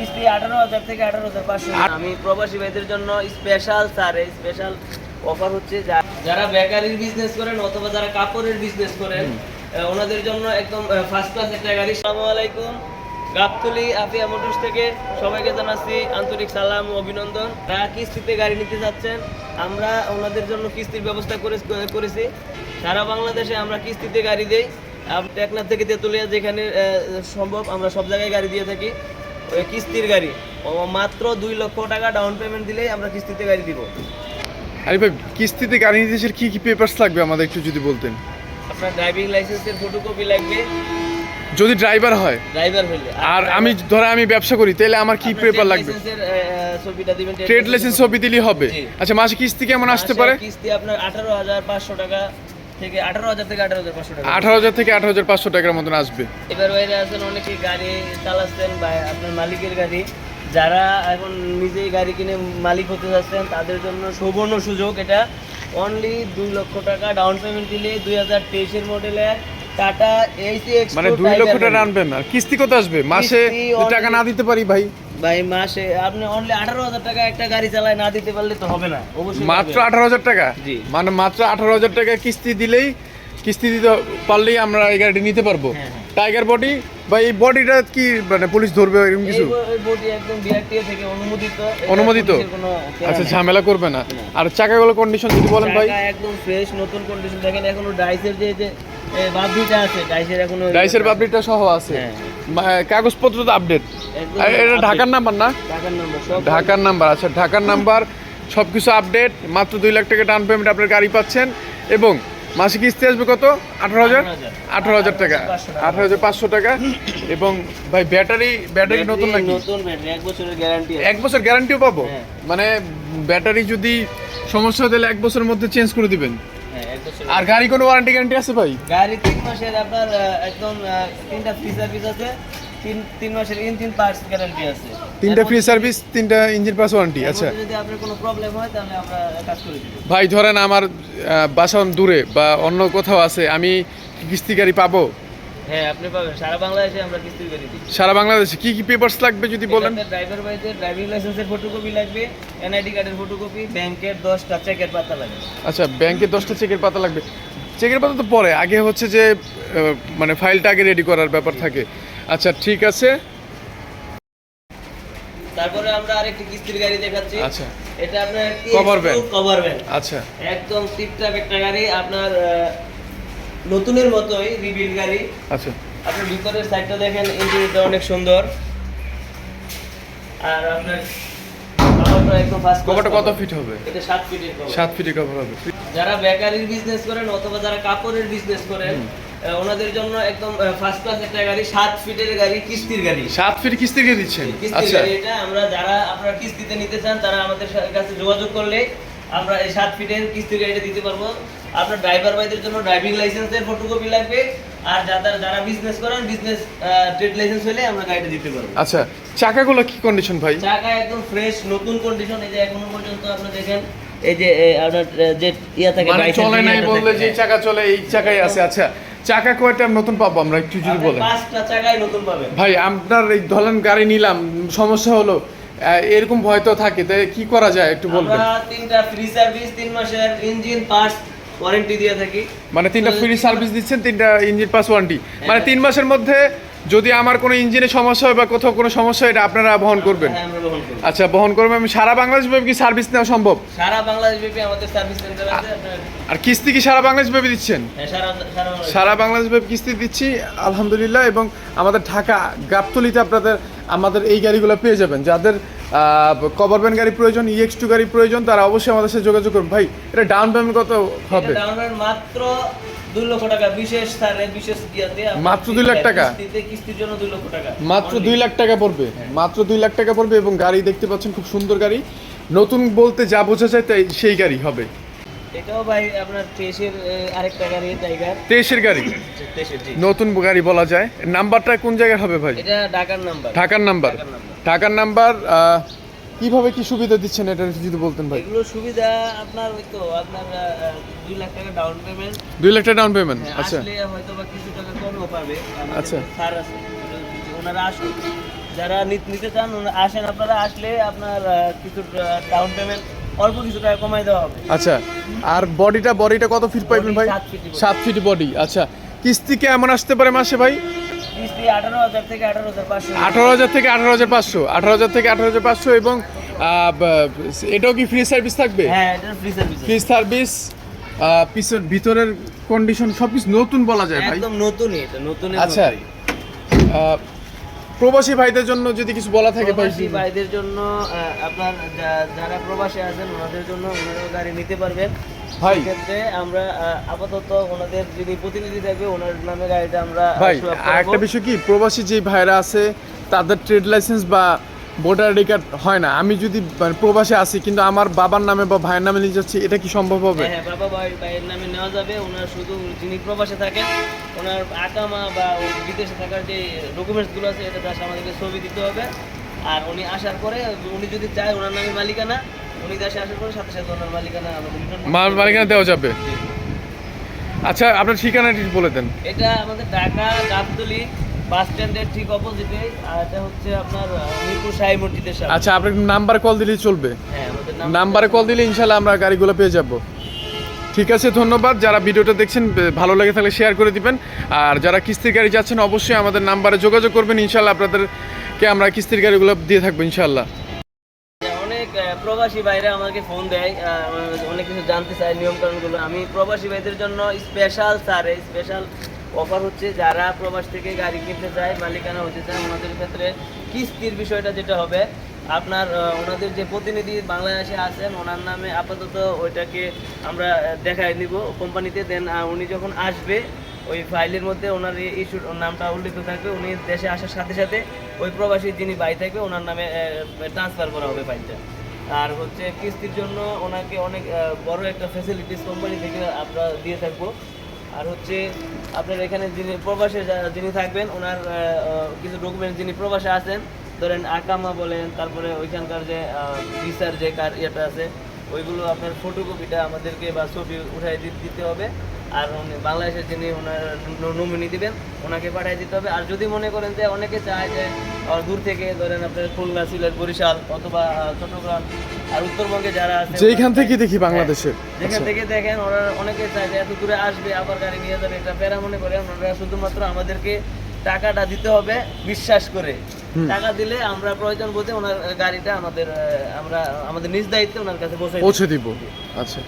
কিস্তি আঠারো হাজার থেকে আঠারো হাজার পাঁচশো। আমি প্রবাসী ভাইদের জন্য স্পেশাল স্যার স্পেশাল অফার হচ্ছে যা- যারা বেকারির বিজনেস করেন অথবা যারা কাপড়ের বিজনেস করেন ওনাদের জন্য একদম ফার্স্ট ক্লাস একটা গাড়ি। সালামু আলাইকুম। গাবতলি আফিয়া মোটরস থেকে সবাইকে জানাচ্ছি আন্তরিক সালাম ও অভিনন্দন। যারা কিস্তিতে গাড়ি নিতে যাচ্ছেন আমরা ওনাদের জন্য কিস্তির ব্যবস্থা করে করেছি। সারা বাংলাদেশে আমরা কিস্তিতে গাড়ি দেই। টেকনাফ থেকে তেঁতুলিয়া যেখানে সম্ভব আমরা সব জায়গায় গাড়ি দিয়ে থাকি। ওই কিস্তির গাড়ি। ও মাত্র দুই লক্ষ টাকা ডাউন পেমেন্ট দিলেই আমরা কিস্তিতে গাড়ি দিব। আরে ভাই কিস্তিতে গাড়ি নিতে কি কি পেপারস লাগবে আমাদের একটু যদি বলতেন? আপনার ড্রাইভিং লাইসেন্সের ফটোকপি লাগবে। যদি ড্রাইভার হয়। ড্রাইভার হইলে আর আমি ধরে আমি ব্যবসা করি তাহলে আমার কি পেপার লাগবে? ছবিটা দিবেন ট্রেড লাইসেন্স ছবি দিলেই হবে। আচ্ছা মাসে কিস্তি কেমন আসতে পারে? কিস্তি আপনার আঠারো হাজার পাঁচশো টাকা। থেকে আঠারো হাজার থেকে আঠারো হাজার পাঁচশো টাকা। আঠারো হাজার থেকে আঠারো হাজার পাঁচশো টাকার মতন আসবে। এবার বাইরে আছেন অনেকে গাড়ি চালাচ্ছেন বা আপনার মালিকের গাড়ি। যারা এখন নিজেই গাড়ি কিনে মালিক হতে যাচ্ছেন তাদের জন্য সুবর্ণ সুযোগ এটা। অনলি দুই লক্ষ টাকা ডাউন পেমেন্ট দিলে দুই হাজার তেইশের মডেলের টাটা এইচি মানে দুই লক্ষ টাকা আনবেন আর কিস্তি কত আসবে? মাসে টাকা না দিতে পারি ভাই? ভাই মাসে আপনি অনলি আঠারো হাজার টাকা একটা গাড়ি চালায় না দিতে পারলে তো হবে না। অবশ্যই মাত্র আঠারো হাজার টাকা? জি। মানে মাত্র আঠারো হাজার টাকা কিস্তি দিলেই কিস্তি দিতে পারলেই আমরা এই গাড়িটি নিতে পারব। হ্যাঁ, হ্যাঁ। টাইগার বডি বা এই বডিটা কি মানে পুলিশ ধরবে এরকম কিছু? অনুমোদিত। আচ্ছা ঝামেলা করবে না। আর চাকাগুলো কন্ডিশন যদি বলেন ভাই? একদম ফ্রেশ নতুন কন্ডিশন দেখেন এখনও ডাইসের যে যে আছে। ডাইসের এখনও ডাইসের বাবরিটা সহ আছে। হ্যাঁ। কাগজপত্র তো আপডেট এটা। ঢাকার নাম্বার না? ঢাকার নাম্বার আচ্ছা ঢাকার নাম্বার সব কিছু আপডেট মাত্র দুই লাখ টাকা ডাউন পেমেন্ট আপনার গাড়ি পাচ্ছেন এবং মাসে কিস্তি আসবে কত? আঠারো হাজার? আঠারো হাজার। টাকা। আঠারো হাজার পাঁচশো টাকা। এবং ভাই ব্যাটারি ব্যাটারি নতুন নাকি? এক বছর গ্যারান্টিও পাবো? হ্যাঁ। মানে ব্যাটারি যদি সমস্যা হলে এক বছরের মধ্যে চেঞ্জ করে দিবেন। হ্যাঁ আর গাড়ি কোনো ওয়ারেন্টি গ্যারান্টি আছে ভাই? গাড়ি তিন মাসের আপনার একদম তিনটা ফ্রি সার্ভিস আছে তিন তিন মাসের ইঞ্জিন পার্টস গ্যারান্টি আছে। তিনটা ফ্রি সার্ভিস তিনটা ইঞ্জিন পার্টস ওয়ারেন্টি আছে আচ্ছা। যদি আপনার কোনো প্রবলেম হয় তাহলে আমরা কাজ করে দিব। ভাই ধরেন আমার বাসন বাসা দূরে বা অন্য কোথাও আছে আমি কিস্তি গাড়ি পাবো হ্যাঁ আপনি পাবেন। সারা বাংলাদেশে আমরা গাড়ি দিই সারা বাংলাদেশে কি কি পেপারস লাগবে যদি বলেন? ড্রাইভার ভাইদের ড্রাইভিং লাইসেন্সের ফটোকপি লাগবে এনআইডি কার্ডের ফটোকপি ব্যাংকের দশটা চেকের পাতা লাগবে। আচ্ছা ব্যাংকে দশটা চেকের পাতা লাগবে। চেকের পাতা তো পরে আগে হচ্ছে যে মানে ফাইলটা আগে রেডি করার ব্যাপার থাকে। আচ্ছা ঠিক আছে। তারপরে আমরা আরেকটি কিস্তির গাড়ি দেখাচ্ছি। আচ্ছা। এটা আপনার Cover van। কভার ভ্যান আচ্ছা। একদম টিপটাপ একটা গাড়ি। আপনার নতুনের মতোই রিবিল গাড়ি। আচ্ছা। আপনার ভিতরের সাইডটা দেখেন ইঞ্জিনটা অনেক সুন্দর। আর আপনার কভারটা কত ফিট হবে? এটা ফিটের কভার হবে। যারা বেকারির বিজনেস করেন অথবা যারা কাপড়ের বিজনেস করেন ওনাদের জন্য একদম ফার্স্ট ক্লাস একটা গাড়ি সাত ফিটের গাড়ি কিস্তির গাড়ি। সাত ফিট কিস্তি দিয়ে দিচ্ছেন? কিস্তির আচ্ছা। গাড়ি এটা আমরা যারা আপনারা কিস্তিতে নিতে চান তারা আমাদের কাছে যোগাযোগ করলে আমরা এই সাত ফিটের কিস্তির গাড়িটা দিতে পারব। আপনার ড্রাইভার ভাইদের জন্য ড্রাইভিং লাইসেন্সের ফটোকপি লাগবে। আর যারা যারা বিজনেস করেন বিজনেস ট্রেড লাইসেন্স হলে আমরা গাড়িটা দিতে পারব। আচ্ছা চাকাগুলো কি কন্ডিশন ভাই? চাকা একদম ফ্রেশ নতুন কন্ডিশন এই যে এখনও পর্যন্ত আপনি দেখেন এই যে আপনার যে ইয়া থাকে মানে চলে নাই বললে যে। চাকা চলে এই চাকাই আছে। আচ্ছা চাকা কয়টা নতুন পাবো আমরা একটু যদি বলেন? পাঁচটা চাকাই নতুন পাবেন। ভাই আপনার এই ধরেন গাড়ি নিলাম সমস্যা হলো এরকম ভয় তো থাকে তাই কি করা যায় একটু বলবেন? আমরা তিনটা ফ্রি সার্ভিস তিন মাসের ইঞ্জিন পার্টস ওয়ারেন্টি দিয়ে থাকি মানে তিনটা ফ্রি সার্ভিস দিচ্ছেন তিনটা ইঞ্জিন পাস ওয়ারেন্টি মানে। তিন মাসের মধ্যে যদি আমার কোনো ইঞ্জিনে সমস্যা হয় বা কোথাও কোনো সমস্যা হয় এটা আপনারা বহন করবেন হ্যাঁ, আমরা বহন করি। আচ্ছা বহন করবেন আমি সারা বাংলাদেশ ব্যাপী কি সার্ভিস নেওয়া সম্ভব সারা বাংলাদেশ ব্যাপী আমাদের সার্ভিস সেন্টার আছে আর কিস্তি কি সারা বাংলাদেশ ব্যাপী দিচ্ছেন হ্যাঁ। সারা বাংলাদেশ ব্যাপী কিস্তি দিচ্ছি আলহামদুলিল্লাহ এবং আমাদের ঢাকা গাবতলিতে আপনাদের আমাদের এই গাড়িগুলো পেয়ে যাবেন যাদের কভার ভ্যান গাড়ি প্রয়োজন ইএক্স টু গাড়ি প্রয়োজন তারা অবশ্যই আমাদের সাথে যোগাযোগ করুন। ভাই এটা ডাউন পেমেন্ট কত হবে? মাত্র দুই লক্ষ টাকা বিশেষ ছাড়ে বিশেষ ইয়াতে মাত্র দুই লাখ টাকা? কিস্তির জন্য দুই লক্ষ টাকা। মাত্র দুই লাখ টাকা পড়বে। মাত্র দুই লাখ টাকা পড়বে এবং গাড়ি দেখতে পাচ্ছেন খুব সুন্দর গাড়ি। নতুন বলতে যা বোঝা যায় তাই সেই গাড়ি হবে। এটাও ভাই আপনার তেইশের আরেকটা গাড়ি টাইগার তেইশের গাড়ি? নতুন গাড়ি বলা যায়। নাম্বারটা কোন জায়গায় হবে ভাই? এটা ঢাকার নাম্বার। ঢাকার নাম্বার। ঢাকার নাম্বার। কীভাবে কি সুবিধা দিচ্ছেন এটা যদি বলতেন ভাই? এগুলো সুবিধা আপনার তো আপনার আহ, দুই লাখ টাকা ডাউন পেমেন্ট দুই লাখ টাকা ডাউন পেমেন্ট আচ্ছা। আসলে হয়তো বা কিছু টাকা কমও পাবে। আচ্ছা। ছাড় আছে ওনারা আসুন যারা নিতে চান আসেন। আপনারা আসলে আপনার কিছু ডাউন পেমেন্ট অল্প কিছু টাকা কমাই দেওয়া হবে। আচ্ছা আর বডিটা বডিটা কত ফিট পাইবেন ভাই? সাত ফিট বডি। আচ্ছা। কিস্তি কেমন আসতে পারে মাসে ভাই? আঠারো হাজার থেকে আঠারো হাজার পাঁচশো। আঠারো হাজার থেকে আঠারো হাজার পাঁচশো এবং এটাও কি ফ্রি সার্ভিস থাকবে? হ্যাঁ ফ্রি সার্ভিস ফ্রি পিছন ভিতরের কন্ডিশন সব কিছু নতুন বলা যায় ভাই। একদম নতুনই এটা নতুনই আচ্ছা। প্রবাসী ভাইদের জন্য যদি কিছু বলা থাকে প্রবাসী ভাইদের জন্য? আপনার যারা প্রবাসী আছেন ওনাদের জন্য ওনারা গাড়ি নিতে পারবেন। ভাই। ক্ষেত্রে আমরা আপাতত ওনাদের যিনি প্রতিনিধি থাকবে ওনার নামে গাড়িটা আমরা ভাই একটা বিষয় কি? প্রবাসী যে ভাইরা আছে তাদের ট্রেড লাইসেন্স বা ভোটার আইডি কার্ড হয় না। আমি যদি মানে প্রবাসে আসি কিন্তু আমার বাবার নামে বা ভাইয়ের নামে নিয়ে যাচ্ছি এটা কি সম্ভব হবে? হ্যাঁ হ্যাঁ বাবা ভাই ভাইয়ের নামে নেওয়া যাবে। ওনার শুধু যিনি প্রবাসে থাকেন ওনার আকামা বা বিদেশে থাকার যে ডকুমেন্টসগুলো আছে এটা জাস্ট আমাদেরকে ছবি দিতে হবে। আর উনি আসার পরে উনি যদি চায় ওনার নামে মালিকানা উনি দেশে আসার পরে সাথে সাথে ওনার মালিকানা মালিকানা দেওয়া যাবে? আচ্ছা আপনার ঠিকানাটি বলে দেন। এটা আমাদের ঢাকা গাবতলি বাস স্ট্যান্ডের ঠিক অপোজিটে আর এটা হচ্ছে আপনার মিরপুর শাহী মসজিদের সামনে। আচ্ছা আপনার নাম্বার কল দিলেই চলবে। হ্যাঁ আমাদের নাম্বারে কল দিলে ইনশাল্লাহ আমরা গাড়িগুলো পেয়ে যাব। ঠিক আছে ধন্যবাদ। যারা ভিডিওটা দেখছেন ভালো লাগে তাহলে শেয়ার করে দিবেন। আর যারা কিস্তির গাড়ি যাচ্ছেন অবশ্যই আমাদের নাম্বারে যোগাযোগ করবেন। ইনশাল্লাহ আপনাদেরকে আমরা কিস্তির গাড়িগুলো দিয়ে থাকব ইনশাল্লাহ। অনেক প্রবাসী ভাইরা আমাকে ফোন দেয়। অনেক কিছু জানতে চায় নিয়ম কানুনগুলো আমি প্রবাসী ভাইদের জন্য স্পেশাল স্যারে স্পেশাল অফার হচ্ছে, যারা প্রবাস থেকে গাড়ি কিনতে চায়, মালিকানা হতে চায়, ওনাদের ক্ষেত্রে কিস্তির বিষয়টা যেটা হবে, আপনার ওনাদের যে প্রতিনিধি বাংলাদেশে আছেন, ওনার নামে আপাতত ওইটাকে আমরা দেখায় নিব কোম্পানিতে। দেন উনি যখন আসবে, ওই ফাইলের মধ্যে ওনার ইস্যুর নামটা উল্লেখ থাকবে। উনি দেশে আসার সাথে সাথে ওই প্রবাসী যিনি বাই থাকবে, ওনার নামে ট্রান্সফার করা হবে ফাইলটা। আর হচ্ছে কিস্তির জন্য ওনাকে অনেক বড় একটা ফ্যাসিলিটিস কোম্পানি থেকে আমরা দিয়ে থাকব। আর হচ্ছে আপনার এখানে যিনি প্রবাসে যিনি থাকবেন, ওনার কিছু ডকুমেন্ট যিনি প্রবাসে আছেন, ধরেন আকামা বলেন, তারপরে ওইখানকার যে ভিসার যে কার ইয়েটা আছে, ওইগুলো আপনার ফটোকপিটা আমাদেরকে বা ছবি উঠাই দিতে হবে। আর উনি বাংলাদেশের যিনি ওনার নমিনি দিবেন ওনাকে পাঠিয়ে দিতে হবে। আর যদি মনে করেন যে অনেকে চায় যে দূর থেকে ধরেন আপনার খুলনা সিলেট বরিশাল অথবা চট্টগ্রাম আর উত্তরবঙ্গে যারা আছে যেইখান থেকে দেখি বাংলাদেশের। যেখান আচ্ছা। থেকে দেখেন ওরা অনেকে চায় যে এত দূরে আসবে আবার গাড়ি নিয়ে যাবে এটা প্যারা মনে করে ওনারা শুধুমাত্র আমাদেরকে টাকাটা দিতে হবে বিশ্বাস করে। টাকা দিলে আমরা প্রয়োজন বোধে ওনার গাড়িটা আমাদের আমরা আমাদের নিজ দায়িত্বে ওনার কাছে পৌঁছে দিব। আচ্ছা।